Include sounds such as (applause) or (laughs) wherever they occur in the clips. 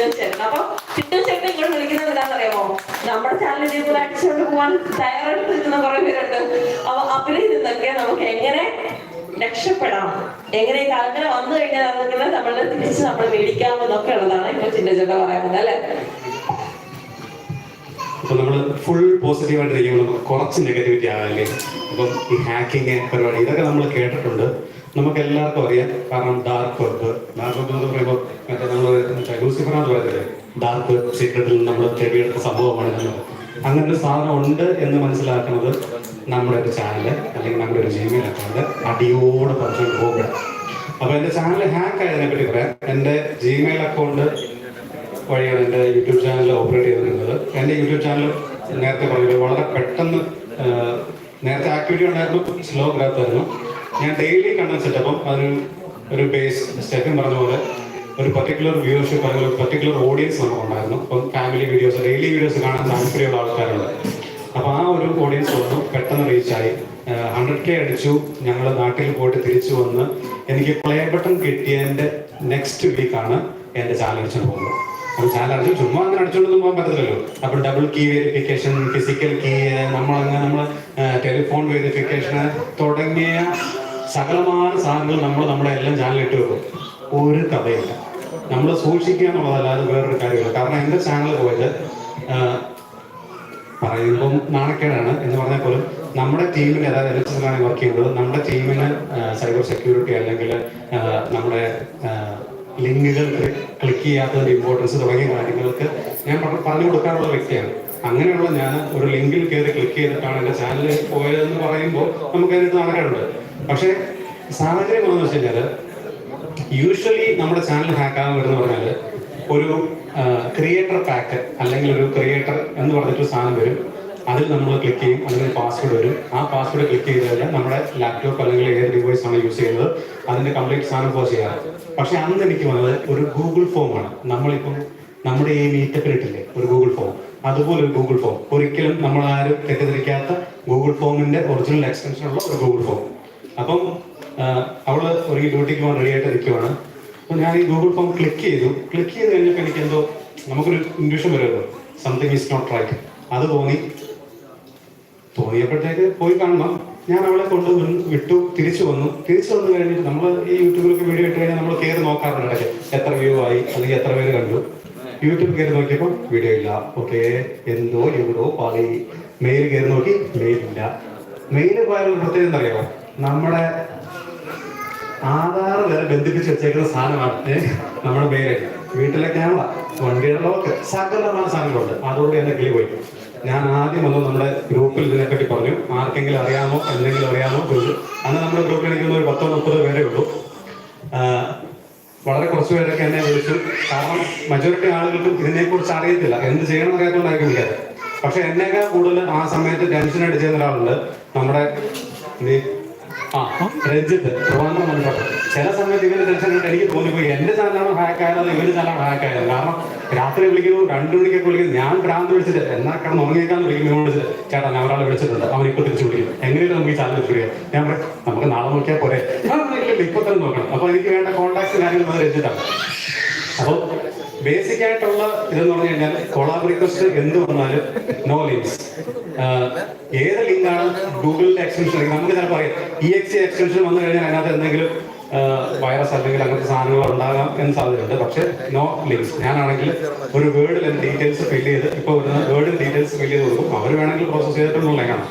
ചിന്നു ചേട്ടൻ. അപ്പൊ ചിന്നു ചേട്ടൻ ഇങ്ങോട്ട് വിളിക്കുന്നത് എന്താണെന്നറിയാമോ? നമ്മുടെ ചാനൽ ഇതേപോലെ അടിച്ചുകൊണ്ട് പോകാൻ തയ്യാറെടുത്ത് നിൽക്കുന്ന കുറെ പേരുണ്ട്. അപ്പൊ അവരിൽ നിന്നൊക്കെ നമുക്ക് എങ്ങനെ രക്ഷപ്പെടാം? എങ്ങനെ അങ്ങനെ വന്നു കഴിഞ്ഞാൽ അതൊക്കെ നമ്മളെ തിരിച്ച് നമ്മൾ മേടിക്കാമെന്നൊക്കെ ഉള്ളതാണ് ഇപ്പൊ ചിന്ത ചേട്ടൻ പറയുന്നത് അല്ലെ? നമ്മൾ ഫുൾ പോസിറ്റീവ് ആയിട്ടിരിക്കുമ്പോൾ നമുക്ക് കുറച്ച് നെഗറ്റിവിറ്റി ആകാല്ലേ അപ്പം ഈ ഹാക്കിങ് പരിപാടി ഇതൊക്കെ നമ്മൾ കേട്ടിട്ടുണ്ട്. നമുക്ക് എല്ലാവർക്കും അറിയാം. കാരണം ഡാർക്ക് വെബ് ഡാർക്ക് വെബ് എന്ന് പറയുമ്പോൾ മറ്റേ നമ്മൾ ലൂസിഫർ എന്ന് പറയത്തില്ലേ ഡാർക്ക് സീക്രട്ടിൽ നമ്മൾ തെളിയെടുത്ത സംഭവമാണ് അങ്ങനെ ഒരു സാധനം ഉണ്ട് എന്ന് മനസ്സിലാക്കുന്നത് നമ്മുടെ ഒരു ചാനൽ അല്ലെങ്കിൽ നമ്മുടെ ഒരു ജിമെയിൽ അക്കൗണ്ട് അടിയോട് പറഞ്ഞു പോകുക അപ്പൊ എന്റെ ചാനൽ ഹാക്ക് ആയതിനെ പറ്റി പറയാം. എന്റെ ജിമെയിൽ അക്കൗണ്ട് വഴിയാണ് എന്റെ യൂട്യൂബ് ചാനൽ ഓപ്പറേറ്റ് ചെയ്തിരുന്നത്. എന്റെ യൂട്യൂബ് ചാനൽ നേരത്തെ പറഞ്ഞത് വളരെ പെട്ടെന്ന് നേരത്തെ ആക്ടിവിറ്റി ഉണ്ടായിരുന്നു സ്ലോ ഗ്രാത്ത് ആയിരുന്നു. ഞാൻ ഡെയിലി കണ്ടന്റ് സെറ്റപ്പും അതിന് ഒരു ബേസ് സ്റ്റെഫിൻ പറഞ്ഞ പോലെ ഒരു പർട്ടിക്കുലർ വ്യൂവർഷിപ്പ് അല്ലെങ്കിൽ ഒരു പർട്ടിക്കുലർ ഓഡിയൻസ് നമുക്കുണ്ടായിരുന്നു അപ്പം ഫാമിലി വീഡിയോസ് ഡെയിലി വീഡിയോസ് കാണാൻ താല്പര്യമുള്ള ആൾക്കാരുണ്ട്. അപ്പോൾ ആ ഒരു ഓഡിയൻസ് വന്നു പെട്ടെന്ന് റീച്ചായി ഹൺഡ്രഡ് കെ അടിച്ചു. ഞങ്ങൾ നാട്ടിൽ പോയിട്ട് തിരിച്ചു വന്ന് എനിക്ക് പ്ലേ ബട്ടൺ കിട്ടിയതിന്റെ നെക്സ്റ്റ് വീക്കാണ് എന്റെ ചാനൽ അടിച്ചു പോകുന്നത്. അപ്പം ചാനൽ അടിച്ചു ചുമ്മാ അങ്ങനെ അടിച്ചുകൊണ്ടൊന്നും പോകാൻ പറ്റത്തില്ലല്ലോ. അപ്പം double key verification physical key നമ്മളങ്ങനെ നമ്മൾ ടെലിഫോൺ വെരിഫിക്കേഷൻ തുടങ്ങിയ സകലമായ സാധനങ്ങൾ നമ്മൾ നമ്മുടെ എല്ലാം ചാനലിട്ട് വെക്കും. ഒരു കഥയില്ല നമ്മൾ സൂക്ഷിക്കുക എന്നുള്ളതല്ലാതെ വേറൊരു കാര്യമില്ല. കാരണം എന്റെ ചാനൽ പോയത് പറയുമ്പം നാണക്കേടാണ്. എന്ന് പറഞ്ഞാൽ പോലും നമ്മുടെ ടീമിന് അതായത് എൻ എസ് ആണ് വർക്ക് ചെയ്യുന്നത് നമ്മുടെ ടീമിന് സൈബർ സെക്യൂരിറ്റി അല്ലെങ്കിൽ നമ്മുടെ ലിങ്കുകൾ ക്ലിക്ക് ചെയ്യാത്തതിന്റെ ഇമ്പോർട്ടൻസ് തുടങ്ങിയ കാര്യങ്ങൾക്ക് ഞാൻ പറഞ്ഞു കൊടുക്കാനുള്ള വ്യക്തിയാണ്. അങ്ങനെയുള്ള ഞാൻ ഒരു ലിങ്കിൽ കയറി ക്ലിക്ക് ചെയ്തിട്ടാണ് എന്റെ ചാനലിൽ പോയതെന്ന് പറയുമ്പോൾ നമുക്ക് അതിനകത്ത് നാണക്കേടുണ്ട്. പക്ഷേ സാഹചര്യം എന്താണെന്ന് വെച്ച് കഴിഞ്ഞാൽ യൂഷ്വലി നമ്മുടെ ചാനൽ ഹാക്ക് ആകാൻ വരുന്ന പറഞ്ഞാൽ ഒരു ക്രിയേറ്റർ പാക്ക് അല്ലെങ്കിൽ ഒരു ക്രിയേറ്റർ എന്ന് പറഞ്ഞിട്ടൊരു സാധനം വരും. അതിൽ നമ്മൾ ക്ലിക്ക് ചെയ്യും അല്ലെങ്കിൽ പാസ്വേഡ് വരും. ആ പാസ്വേഡ് ക്ലിക്ക് ചെയ്ത് കഴിഞ്ഞാൽ നമ്മുടെ ലാപ്ടോപ്പ് അല്ലെങ്കിൽ ഏത് ഡിവൈസ് ആണ് യൂസ് ചെയ്യുന്നത് അതിന്റെ കംപ്ലീറ്റ് സാധനം പോസ് ചെയ്യാറ്. പക്ഷെ അന്ന് എനിക്ക് വന്നത് ഒരു ഗൂഗിൾ ഫോം ഫോമാണ് നമ്മളിപ്പം നമ്മുടെ ഈ മീറ്റപ്പിലിട്ടില്ലേ ഒരു ഗൂഗിൾ ഫോം അതുപോലെ ഒരു ഗൂഗിൾ ഫോം ഒരിക്കലും നമ്മൾ ആരും തെറ്റിദ്ധരിക്കാത്ത ഗൂഗിൾ ഫോമിന്റെ ഒറിജിനൽ എക്സ്റ്റൻഷൻ ഉള്ള ഒരു ഗൂഗിൾ ഫോം അപ്പം അവൾ ഒരു ഡ്യൂട്ടിക്ക് പോകാൻ റെഡി ആയിട്ട് നിൽക്കുവാണ് അപ്പൊ ഞാൻ ഈ ഗൂഗിൾ ഫോം ക്ലിക്ക് ചെയ്തു. ക്ലിക്ക് ചെയ്ത് കഴിഞ്ഞപ്പോൾ എനിക്ക് എന്തോ നമുക്കൊരു ഇൻഡ്യൂഷൻ വരുമല്ലോ സംതിങ് ഈസ് നോട്ട് റൈറ്റ് അത് തോന്നി. തോന്നിയപ്പോഴത്തേക്ക് പോയി കാണണം. ഞാൻ അവളെ കൊണ്ട് വിട്ടു. തിരിച്ചു വന്നു. തിരിച്ചു വന്നു കഴിഞ്ഞിട്ട് നമ്മൾ ഈ യൂട്യൂബിലൊക്കെ വീഡിയോ ഇട്ട് കഴിഞ്ഞാൽ നമ്മൾ കയറി നോക്കാറുണ്ട് ഇടയ്ക്ക്. എത്ര വ്യൂ ആയി? അല്ലെങ്കിൽ എത്ര പേര് കണ്ടു? യൂട്യൂബ് കയറി നോക്കിയപ്പോൾ വീഡിയോ ഇല്ല. ഓക്കെ എന്തോ എവിടോ പാളി. മെയിൽ കയറി നോക്കി. മെയിൽ ഇല്ല. മെയിൽ പോയാലും പ്രത്യേകം അറിയാമോ നമ്മുടെ ആധാർ വരെ ബന്ധിപ്പിച്ച് വെച്ചേക്കുന്ന സാധനമാണ്? നമ്മുടെ പേര് വീട്ടിലെ ക്യാമറ വണ്ടിയുടെ ലോക്ക് സകലമായ സാധനങ്ങളുണ്ട്. അതുകൊണ്ട് എന്റെ കിളി പോയി. ഞാൻ ആദ്യം വന്നു നമ്മുടെ ഗ്രൂപ്പിൽ ഇതിനെപ്പറ്റി പറഞ്ഞു. ആർക്കെങ്കിലും അറിയാമോ എന്തെങ്കിലും അറിയാമോ ചോദിച്ചു. അന്ന് നമ്മുടെ ഗ്രൂപ്പിൽ എനിക്കൊന്നും ഒരു പത്തോ മുപ്പത് പേരേ ഉള്ളൂ. വളരെ കുറച്ച് പേരൊക്കെ എന്നെ വിളിച്ചു. കാരണം മെജോറിറ്റി ആളുകൾക്കും ഇതിനെക്കുറിച്ച് അറിയത്തില്ല. എന്ത് ചെയ്യണം അറിയാത്തോണ്ടായിരിക്കും വിളിക്കാറ് പക്ഷെ എന്നേക്കാൾ കൂടുതൽ ആ സമയത്ത് ടെൻഷൻ അടിച്ചിരുന്ന ഒരാളുണ്ട്. നമ്മുടെ ചില സമയത്ത് ഇവർ ടെൻഷൻ ഉണ്ട് എനിക്ക് തോന്നിപ്പോയി. എന്റെ ചാനലാണ് ഹാക്ക് ആയത് ഇവർ ഹാക്ക് ആയത്. കാരണം രാത്രി വിളിക്കുന്നു രണ്ടു മണിക്കൊക്കെ വിളിക്കുന്നു. ഞാൻ ഭ്രാന്ത് വിളിച്ചിട്ട് എന്നാ കടന്ന് ഉറങ്ങിയേക്കാന്ന് വിളിക്കുന്നു വിളിച്ചിട്ട് ചേട്ടാ ഞാൻ ഒരാളെ വിളിച്ചിട്ടുണ്ട്. അവൻ ഇപ്പൊ തിരിച്ചു വിളിക്കും എങ്ങനെയാണ് നമുക്ക് ഈ ചാനൽ ഞാൻ പറയാം നമുക്ക് നാളെ നോക്കിയാൽ പോരെ. ഇപ്പൊ തന്നെ നോക്കണം. അപ്പൊ എനിക്ക് വേണ്ട കോൺടാക്ട് കാര്യങ്ങൾ രഞ്ജിത്താണ് അപ്പോൾ ബേസിക് ആയിട്ടുള്ള ഇതെന്ന് പറഞ്ഞു കഴിഞ്ഞാൽ കൊളാബ് റിക്വസ്റ്റ് എന്ത് വന്നാലും നോ ലിങ്ക്സ് ഏത് ലിങ്കാണ് ഗൂഗിളിന്റെ എക്സ്റ്റൻഷൻ നമുക്ക് ചിലപ്പോൾ പറയാം. ഇ എക്സ് എക്സ്റ്റൻഷൻ വന്നു കഴിഞ്ഞാൽ അതിനകത്ത് എന്തെങ്കിലും വൈറസ് അല്ലെങ്കിൽ അങ്ങനത്തെ സാധനങ്ങൾ ഉണ്ടാകാം എന്ന് സാധ്യതയുണ്ട്. പക്ഷെ നോ ലിങ്ക്സ് ഞാനാണെങ്കിൽ ഒരു വേർഡിൽ ഡീറ്റെയിൽസ് ഫില്ല് ചെയ്ത് ഇപ്പോൾ വരുന്ന വേർഡിൽ ഡീറ്റെയിൽസ് ഫില്ല് ചെയ്ത് കൊടുക്കും. അവർ വേണമെങ്കിൽ പ്രോസസ് ചെയ്തിട്ടുള്ള കാണാം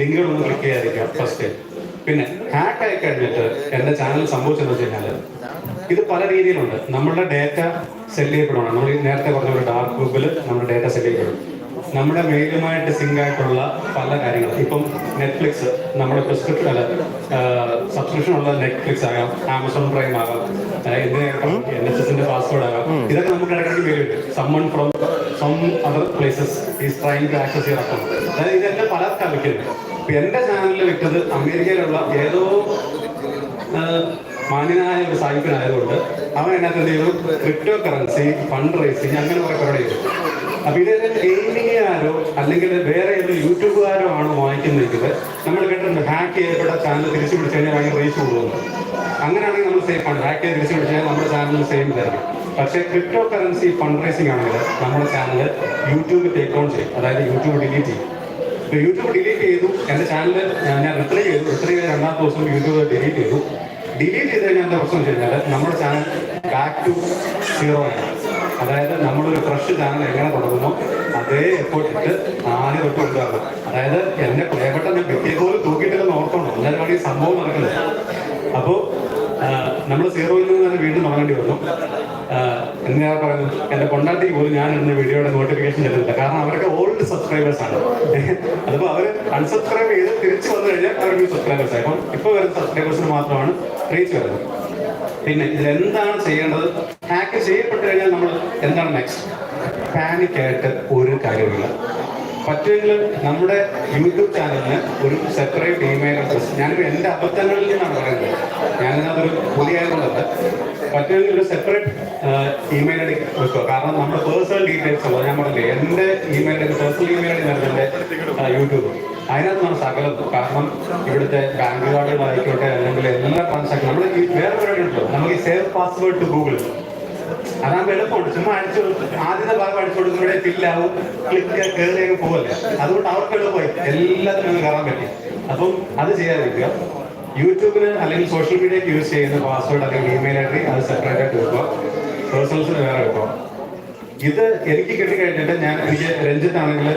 ലിങ്കുകളൊന്നും ക്ലിക്ക് ചെയ്യാതിരിക്കാം ഫസ്റ്റ് പിന്നെ ഹാക്ക് ആയി കഴിഞ്ഞിട്ട് എന്റെ ചാനൽ സംഭവിച്ചെന്ന് വെച്ച് കഴിഞ്ഞാൽ ഇത് പല രീതിയിലുണ്ട്. നമ്മുടെ ഡേറ്റ സെൽ ചെയ്യപ്പെടണം നമ്മൾ നേരത്തെ പറഞ്ഞ പോലെ ഡാർക്ക് വെബിൽ നമ്മുടെ ഡേറ്റ സെൽ ചെയ്യപ്പെടും. നമ്മുടെ മെയിലുമായിട്ട് സിങ്ക് ആയിട്ടുള്ള പല കാര്യങ്ങൾ ഇപ്പം നെറ്റ്ഫ്ലിക്സ് നമ്മുടെ പ്രിസ്ക്രിപ്ഷൻ അല്ല സബ്സ്ക്രിപ്ഷൻ ഉള്ള നെറ്റ്ഫ്ലിക്സ് ആകാം ആമസോൺ പ്രൈം ആകാം എൻ എച്ച് എസിന്റെ പാസ്വേഡ് ആകാം. ഇതൊക്കെ നമുക്ക് ഇടയ്ക്ക് മെയിൽ കിട്ടും. Someone from some other places is trying to access your account അതായത് ഇതെന്നെ പല വിൽക്കുന്നത് ഇപ്പൊ എന്റെ ചാനലിൽ വിട്ടത് അമേരിക്കയിലുള്ള ഏതോ മാന്യനായ ഒരു സാഹിത്യനായതുകൊണ്ട് അവൻ അതിനകത്ത് എന്ത് ചെയ്തു? ക്രിപ്റ്റോ കറൻസി ഫണ്ട് റേസിങ് അങ്ങനെ കുറെ പരിപാടി ചെയ്തു. അപ്പൊ ഇത് ഗെയിമിങ്ങുകാരോ അല്ലെങ്കിൽ വേറെ ഏത് യൂട്യൂബുകാരോ ആണ് വാങ്ങിക്കുന്നതെങ്കിൽ നമ്മൾ കേട്ടിട്ടുണ്ട് ഹാക്ക് ചെയ്യപ്പെട്ട ചാനൽ തിരിച്ചു പിടിച്ചു കഴിഞ്ഞാൽ ഭയങ്കര റേസ് കൂടുന്നു അങ്ങനെയാണെങ്കിൽ നമ്മൾ സേഫ് ആണ്. ഹാക്ക് ചെയ്ത് തിരിച്ചു പിടിച്ചു കഴിഞ്ഞാൽ നമ്മുടെ ചാനൽ സെയിം തരണം പക്ഷേ ക്രിപ്റ്റോ കറൻസി ഫണ്ട് റേസിംഗ് ആണെങ്കിൽ നമ്മുടെ ചാനൽ യൂട്യൂബ് ടേക്ക് ഓൺ ചെയ്യും. അതായത് യൂട്യൂബ് ഡിലീറ്റ് ചെയ്യും. യൂട്യൂബ് ഡിലീറ്റ് ചെയ്തു. എന്റെ ചാനൽ ഞാൻ റിട്രീവ് ചെയ്തു. റിട്രീവ് ചെയ്ത രണ്ടാമത്തെ ദിവസം യൂട്യൂബ് ഡിലീറ്റ് ചെയ്തു. ഡിലീറ്റ് ചെയ്ത് കഴിഞ്ഞാൽ എന്താ പ്രശ്നം വെച്ചാൽ നമ്മുടെ ചാനൽ ബാക്ക് ടു സീറോ ആണ്. അതായത് നമ്മളൊരു ഫ്രഷ് ചാനൽ എങ്ങനെ തുടങ്ങുമോ അതേ എഫേർട്ട് ഇട്ട് ആദ്യം തൊട്ട് കൊണ്ടുവരണം. അതായത് എന്നെ പ്രിയപ്പെട്ട വ്യക്തിയെ പോലും തൂക്കിയിട്ടില്ലെന്ന് ഓർക്കണം എന്നാലും വേണമെങ്കിൽ സംഭവം നടക്കുന്നത്. അപ്പോൾ നമ്മൾ സീറോയിൽ നിന്ന് തന്നെ വീണ്ടും തുടങ്ങേണ്ടി വന്നു. എന്ന് ഞാൻ എന്റെ എന്റെ കൊണ്ടാട്ടിക്ക് പോലും ഞാൻ ഇന്ന് വീഡിയോയുടെ നോട്ടിഫിക്കേഷൻ ചെല്ലുന്നില്ല കാരണം അവരൊക്കെ ഓൾഡ് സബ്സ്ക്രൈബേഴ്സ് ആണ്. (laughs) അതിപ്പോൾ അവർ അൺസബ്സ്ക്രൈബ് ചെയ്ത് തിരിച്ചു വന്നു കഴിഞ്ഞാൽ അവർ ന്യൂ സബ്സ്ക്രൈബേഴ്സ് ആയി. അപ്പം ഇപ്പോൾ വരുന്ന സബ്സ്ക്രൈബേഴ്സിന് മാത്രമാണ് റീച്ച് വരുന്നത്. പിന്നെ ഇതിലെന്താണ് ചെയ്യേണ്ടത്? ഹാക്ക് ചെയ്യപ്പെട്ടു കഴിഞ്ഞാൽ നമ്മൾ എന്താണ് നെക്സ്റ്റ് പാനിക്കായിട്ട് ഒരു കാര്യമില്ല പറ്റുമെങ്കിൽ നമ്മുടെ യൂട്യൂബ് ചാനലിന് ഒരു സെപ്പറേറ്റ് ഇമെയിൽ അഡ്രസ് ഞാനിപ്പോൾ എന്റെ അബദ്ധങ്ങളിൽ നിന്നാണ് പറയുന്നത് ഞാനിതൊരു പുതിയ ആയതുകൊണ്ടല്ല പറ്റുമെങ്കിൽ ഒരു സെപ്പറേറ്റ് ഇമെയിൽ ഐ ഡി വെക്കുക. കാരണം നമ്മുടെ പേഴ്സണൽ ഡീറ്റെയിൽസ് ഉള്ളത് ഞാൻ പറഞ്ഞില്ലേ എന്റെ email I D personal email I D നൽകുന്നത് എന്റെ യൂട്യൂബ് അതിനകത്താണ് സകലം. കാരണം ഇവിടുത്തെ ബാങ്ക് കാർഡുകളായിക്കോട്ടെ അല്ലെങ്കിൽ എല്ലാ ട്രാൻസാക്ഷൻ നമ്മൾ ഈ വേറെ പരിപാടി ഉണ്ടല്ലോ. നമുക്ക് സേവ് പാസ്വേഡ് ടു ഗൂഗിൾ അതാകുമ്പോൾ എളുപ്പമുണ്ട്. ചുമ്മാ അടിച്ചു ആദ്യത്തെ ഭാഗം അടിച്ചു കൊടുക്കുമ്പോഴേ ഫില്ലാവും ക്ലിക്ക് കയറി അങ്ങ് പോകല്ലേ അതുകൊണ്ട് അവർക്ക് എളുപ്പമായി എല്ലാത്തിനും കയറാൻ പറ്റി. അപ്പം അത് ചെയ്യാതിരിക്കുക. യൂട്യൂബിന് അല്ലെങ്കിൽ സോഷ്യൽ മീഡിയക്ക് യൂസ് ചെയ്യുന്ന പാസ്വേഡ് അല്ലെങ്കിൽ ഇമെയിൽ ഐ ഡി അത് സെപ്പറേറ്റ് ആയിട്ട് വെക്കുക. പേഴ്സണൽസിന് വേറെ വെക്കുക. ഇത് എനിക്ക് കിട്ടിക്കഴിഞ്ഞിട്ട് ഞാൻ എനിക്ക് രഞ്ജിത്ത് ആണെങ്കിൽ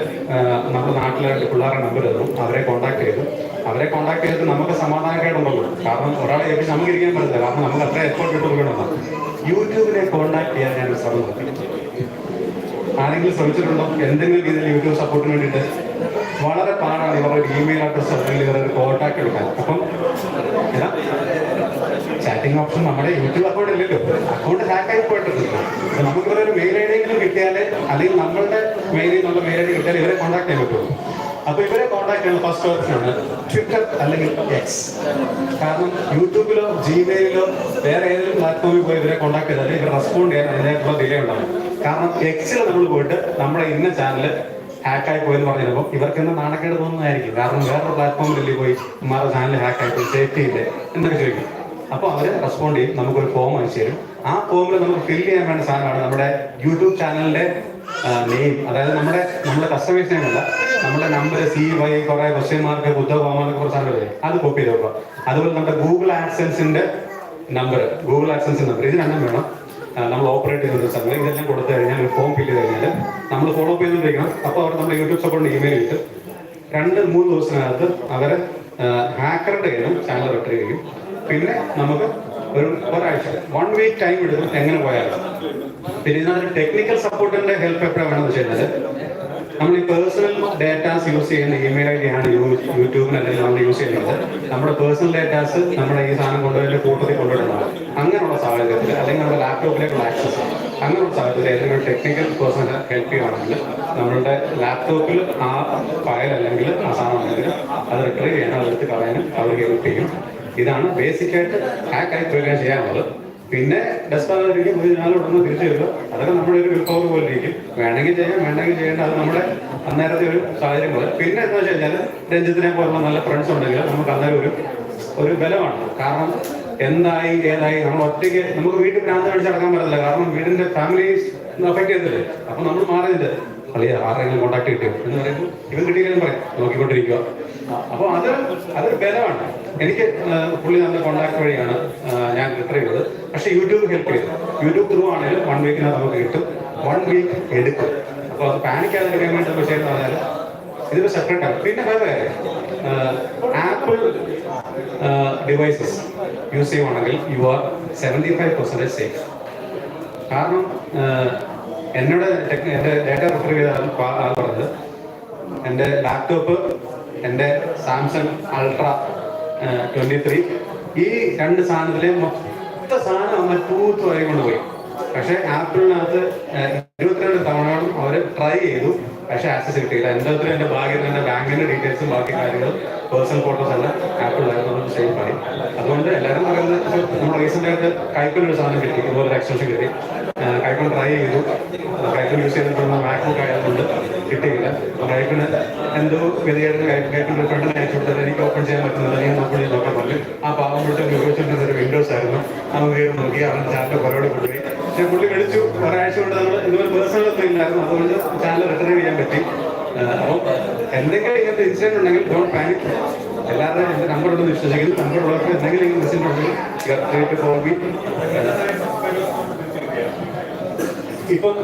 നമ്മുടെ നാട്ടിലെ പിള്ളേരുടെ നമ്പർ തന്നു. അവരെ കോൺടാക്ട് ചെയ്തു. അവരെ കോൺടാക്ട് ചെയ്തിട്ട് നമുക്ക് സമാധാനക്കേടുണ്ടല്ലോ. കാരണം ഒരാളെ ഏൽപ്പിച്ച് നമുക്ക് ഇരിക്കാൻ പറ്റില്ല കാരണം നമുക്ക് അത്ര എഫോർട്ട് ഇട്ട് കൊടുക്കണമെന്നാണ് യൂട്യൂബിനെ കോൺടാക്ട് ചെയ്യാൻ ഞാൻ ശ്രമം ആരെങ്കിലും ശ്രമിച്ചിട്ടുണ്ടോ? എന്തെങ്കിലും രീതിയിൽ യൂട്യൂബ് സപ്പോർട്ടിന് വേണ്ടിയിട്ട് വളരെ പാടാണ് ഇവരുടെ ഇമെയിൽ അഡ്രസ് അല്ലെങ്കിൽ ഇവരുടെ കോൺടാക്ട് എടുക്കാൻ അപ്പം ചാറ്റിംഗ് ഓപ്ഷൻ നമ്മുടെ യൂട്യൂബ് അക്കൗണ്ട് ഇല്ലല്ലോ. അക്കൗണ്ട് ഹാക്ക് ആയി പോയിട്ടുണ്ട്. നമുക്ക് ഇവരെ ഒരു മെയിൽ ഐ ഡിയെങ്കിലും കിട്ടിയാലേ അല്ലെങ്കിൽ നമ്മളുടെ മെയിലിൽ നിന്നുള്ള മെയിൽ ഐ ഡി കിട്ടിയാൽ ഇവരെ കോൺടാക്ട് ചെയ്യാൻ പറ്റുള്ളൂ. അപ്പൊ ഇവരെ കോൺടാക്ട് ചെയ്യുന്ന ഫസ്റ്റ് ഓപ്ഷനാണ് ട്വിറ്റർ അല്ലെങ്കിൽ എക്സ് കാരണം യൂട്യൂബിലോ ജിമെയിലോ വേറെ ഏതെങ്കിലും പ്ലാറ്റ്ഫോമിൽ പോയി ഇവരെ കോൺടാക്ട് ചെയ്താൽ ഇവർ റെസ്പോണ്ട് ചെയ്യാൻ അതിനായിട്ടുള്ള ഡിലേ ഉണ്ടാവും. കാരണം എക്സിൽ നമ്മൾ പോയിട്ട് നമ്മുടെ ഇന്ന ചാനൽ ഹാക്കായി പോയെന്ന് പറഞ്ഞപ്പോൾ ഇവർക്ക് ഇന്ന് നാണക്കേട് തോന്നുന്നതായിരിക്കും. കാരണം വേറൊരു പ്ലാറ്റ്ഫോമിലല്ലേ പോയി ഉമ്മാരുടെ ചാനൽ ഹാക്കായി പോയി സേഫ്റ്റി ഇല്ലേ എന്നൊക്കെ ചോദിക്കും. അപ്പോൾ അവർ റെസ്പോണ്ട് ചെയ്യും നമുക്കൊരു ഫോം അയച്ചു തരും. ആ ഫോമിൽ നമുക്ക് ഫില്ല് ചെയ്യാൻ വേണ്ട സാധനമാണ് നമ്മുടെ യൂട്യൂബ് ചാനലിന്റെ നെയിം അതായത് നമ്മുടെ നമ്മുടെ കസ്റ്റമേഴ്സ് നെയിം അല്ല. നമ്മുടെ നമ്പർ സി വൈ കുറെ ക്വസ്റ്റ്യൻ മാർക്ക് ബുദ്ധ കോമാർക്ക് കുറച്ച് സാധനങ്ങൾ അത് കോപ്പി ചെയ്ത് വെക്കുക. അതുപോലെ നമ്മുടെ ഗൂഗിൾ ആക്സൻസിന്റെ നമ്പർ ഗൂഗിൾ ആക്സൻസിന്റെ നമ്പർ ഇത് രണ്ടും വേണം. നമ്മൾ ഓപ്പറേറ്റ് ചെയ്യുന്ന സ്ഥലങ്ങൾ ഇതെല്ലാം കൊടുത്തു കഴിഞ്ഞാൽ ഒരു ഫോം ഫില്ല് ചെയ്ത് കഴിഞ്ഞാൽ നമ്മൾ ഫോളോ അപ്പ് ചെയ്തുകൊണ്ടിരിക്കണം. അപ്പോൾ അവർ നമ്മുടെ യൂട്യൂബ് സപ്പോർട്ട് ഇമെയിൽ ഇട്ട് രണ്ട് മൂന്ന് ദിവസത്തിനകത്ത് അവർ ഹാക്കറുടെ കയ്യിലും ചാനൽ റിട്ടർ ചെയ്യും. പിന്നെ നമുക്ക് ഒരു ഒരാഴ്ച വൺ വീക്ക് ടൈം എടുക്കും എങ്ങനെ പോയാലും. പിന്നെ ഇതിനകത്ത് ടെക്നിക്കൽ സപ്പോർട്ടിന്റെ ഹെൽപ്പ് എപ്പോഴാണ് വേണമെന്ന് വെച്ച് കഴിഞ്ഞാൽ നമ്മൾ ഈ പേഴ്സണൽ ഡേറ്റാസ് യൂസ് ചെയ്യുന്ന ഇമെയിൽ ഐ ഡിയാണ് യൂട്യൂബിന് നമ്മൾ യൂസ് ചെയ്യുന്നത്. നമ്മുടെ പേഴ്സണൽ ഡേറ്റാസ് നമ്മുടെ ഈ സാധനം കൊണ്ടുവരുന്ന കൂട്ടത്തിൽ കൊണ്ടുവരുന്നതാണ്. അങ്ങനെയുള്ള സാഹചര്യത്തിൽ അല്ലെങ്കിൽ നമ്മുടെ ലാപ്ടോപ്പിലേക്കുള്ള ആക്സസ് അങ്ങനെയുള്ള സാഹചര്യത്തിൽ ഏതെങ്കിലും ടെക്നിക്കൽ പേഴ്സണൽ ഹെൽപ്പ് ചെയ്യുകയാണെങ്കിൽ നമ്മളുടെ ലാപ്ടോപ്പിൽ ആ ഫയൽ അല്ലെങ്കിൽ ആ സാധനം ഉണ്ടെങ്കിൽ അത് റിട്രീവ് ചെയ്യാനും അതെടുത്ത് കളയാനും അവർ ഹെൽപ്പ് ചെയ്യും. ഇതാണ് ബേസിക്കായിട്ട് ഹാക്കായി പ്രിവെന്റ് ചെയ്യാനുള്ളത്. പിന്നെ ഡെസ്പാകാതിരിക്കും ഒരു ഉടനെ തിരിച്ചു വരിക. അതൊക്കെ നമ്മുടെ ഒരു വിഭവം പോലെ ഇരിക്കും. വേണമെങ്കിൽ ചെയ്യാം വേണമെങ്കിൽ ചെയ്യേണ്ട. അത് നമ്മുടെ അന്നേരത്തെ ഒരു സാഹചര്യം പോലെ. പിന്നെ എന്താ വെച്ച് കഴിഞ്ഞാൽ രഞ്ജിത്തിനെ പോലുള്ള നല്ല ഫ്രണ്ട്സ് ഉണ്ടെങ്കിൽ നമുക്ക് അന്നേരം ഒരു ഒരു ബലമാണ്. കാരണം എന്തായി ഏതായി നമ്മൾ ഒറ്റയ്ക്ക് നമുക്ക് വീട്ടിൽ ഭ്രാന്ത് കാണിച്ച് നടക്കാൻ പറ്റില്ല കാരണം വീടിന്റെ ഫാമിലി അഫക്ട് ചെയ്തില്ലേ അപ്പൊ നമ്മൾ മാറിയത് അളിയ ആരെങ്കിലും കോൺടാക്ട് കിട്ടിയോ? എന്ന് പറയുമ്പോൾ ഇവൻ കിട്ടിയില്ലെന്ന് പറയാം. നോക്കിക്കൊണ്ടിരിക്കുക. അപ്പോൾ അത് അതൊരു ബലമാണ്. എനിക്ക് പുള്ളി നല്ല കോൺടാക്ട് വഴിയാണ് ഞാൻ റിട്രീവ് ചെയ്തത്. പക്ഷേ യൂട്യൂബ് ഹെൽപ്പ് ചെയ്തു. യൂട്യൂബ് ത്രൂ ആണെങ്കിലും വൺ വീക്കിന് നമുക്ക് കിട്ടും. വൺ വീക്ക് എടുക്കും. അപ്പോൾ അത് പാനിക്കാതിരിക്കാൻ വേണ്ടി പക്ഷേ പറഞ്ഞാൽ ഇതൊരു സെപ്പറേറ്റ് ആണ്. പിന്നെ വേറെ ആപ്പിൾ ഡിവൈസസ് യൂസ് ചെയ്യുവാണെങ്കിൽ you are seventy five percentage safe കാരണം എന്നോട് എന്റെ ഡേറ്റ റിഫർ ചെയ്ത ആൾ പറഞ്ഞത്. എന്റെ ലാപ്ടോപ്പ് എന്റെ സാംസങ് അൾട്ര ട്വന്റി ത്രീ ഈ രണ്ട് സാധനത്തിലെ മൊത്ത സാധനം അമ്മ ടൂത്ത് വരെ കൊണ്ടുപോയി. പക്ഷേ ആപ്പിളിനകത്ത് ഇരുപത്തിരണ്ട് തവണയോളം അവർ ട്രൈ ചെയ്തു. പക്ഷേ ആക്സസ് കിട്ടിയില്ല. എന്റെ അത്ര എന്റെ ഭാഗ്യം എന്റെ ബാങ്കിന്റെ ഡീറ്റെയിൽസും ബാക്കി കാര്യങ്ങളും പേഴ്സണൽ ഫോട്ടോസ് എല്ലാം ആപ്പിളിലായിരുന്നു നമുക്ക് സേഫ് ആയി. അതുകൊണ്ട് എല്ലാവരും പറയുന്നത് നമ്മൾ റീസെന്റ് ആയിട്ട് കൈക്കൊരു ഒരു സാധനം കിട്ടി. ഇതുപോലെ ഒരു കിട്ടി. കൈക്കൊണ്ട് ട്രൈ ചെയ്തു. കൈക്കൊണ്ട് യൂസ് ചെയ്തിട്ടുള്ള മാക്ബുക്ക് ആയതുകൊണ്ട് കിട്ടിയില്ല. കൈക്കിന് എന്തോ ഗതികേട് കൈക്കൊണ്ട് ഫ്രണ്ടിന് അയച്ചു കൊടുത്തത് എന്തെങ്കിലും ഇൻസൈഡ് ഉണ്ടെങ്കിൽ ഡോണ്ട് പാനിക് അല്ലാതെ എന്റെ നമ്പർ ഉണ്ടെന്ന് വിശ്വസിക്കുന്നു. നമ്പർ ഉള്ളവർക്ക് എന്തെങ്കിലും മെസ്സേജ് ഉണ്ടെങ്കിൽ കറക്റ്റ് ഇപ്പം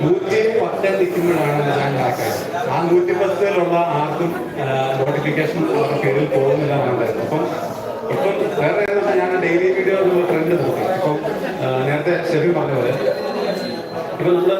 നൂറ്റി പത്ത് നിൽക്കുമ്പോഴാണ് ഞാൻ കണക്കായത് ആ നൂറ്റി പത്തിലുള്ള ആർക്കും നോട്ടിഫിക്കേഷൻ അവരുടെ പേരിൽ പോകുന്നില്ല എന്നുണ്ടായിരുന്നു അപ്പം ഇപ്പം വേറെ ഞാൻ ഡെയിലി വീഡിയോ ട്രെൻഡ് നോക്കി. അപ്പം നേരത്തെ ഷെഫി പറഞ്ഞ പോലെ ഇപ്പം നമ്മൾ